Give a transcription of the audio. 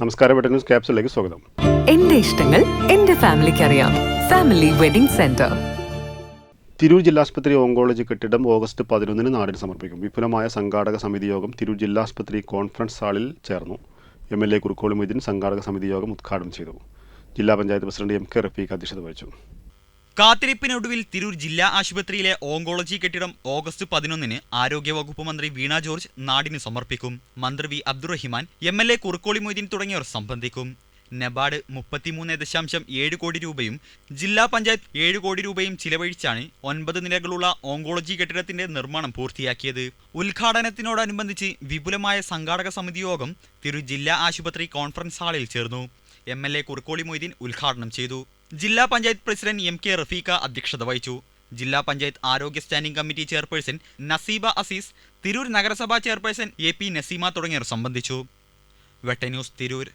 നമസ്കാരം വെട്ട ന്യൂസ് ക്യാപ്സിലേക്ക് സ്വാഗതം. എന്റെ ഇഷ്ടങ്ങൾ എന്റെ ഫാമിലിക്ക് അറിയാം ഫാമിലി വെഡിംഗ് സെന്റർ. തിരൂർ ജില്ലാസ്പത്രി ഓങ്കോളജി കെട്ടിടം ഓഗസ്റ്റ് പതിനൊന്നിന് നാടിന് സമർപ്പിക്കും. വിപുലമായ സംഘാടക സമിതി യോഗം തിരൂർ ജില്ലാസ്പത്രി കോൺഫറൻസ് ഹാളിൽ ചേർന്നു. M L A Kurukkoli Moideen സംഘാടക സമിതി യോഗം ഉദ്ഘാടനം ചെയ്തു. ജില്ലാ panchayat president M K Rafeeq അധ്യക്ഷത വഹിച്ചു. കാത്തിരിപ്പിനൊടുവിൽ തിരൂർ ജില്ലാ ആശുപത്രിയിലെ ഓങ്കോളജി കെട്ടിടം ഓഗസ്റ്റ് പതിനൊന്നിന് ആരോഗ്യവകുപ്പ് മന്ത്രി വീണ ജോർജ് നാടിന് സമർപ്പിക്കും. മന്ത്രി V Abdurahiman M L A Kurukkoli Moideen തുടങ്ങിയവർ സംബന്ധിക്കും. നബാർഡ് മുപ്പത്തിമൂന്ന് ദശാംശം ഏഴ് കോടി രൂപയും ജില്ലാ പഞ്ചായത്ത് ഏഴ് കോടി രൂപയും ചിലവഴിച്ചാണ് ഒൻപത് നിലകളുള്ള ഓങ്കോളജി കെട്ടിടത്തിന്റെ നിർമ്മാണം പൂർത്തിയാക്കിയത്. ഉദ്ഘാടനത്തിനോടനുബന്ധിച്ച് വിപുലമായ സംഘാടക സമിതി യോഗം തിരു ജില്ലാ ആശുപത്രി കോൺഫറൻസ് ഹാളിൽ ചേർന്നു. M L A Kurukkoli Moideen ഉദ്ഘാടനം ചെയ്തു. ജില്ലാ panchayat president M K Rafeeq അധ്യക്ഷത വഹിച്ചു. ജില്ലാ പഞ്ചായത്ത് ആരോഗ്യ standing committee chairperson Naseeba Azeez Tirur നഗരസഭാ ചെയർപേഴ്സൺ എ പി നസീമ തുടങ്ങിയവർ സംബന്ധിച്ചു. വെട്ട ന്യൂസ് തിരൂർ.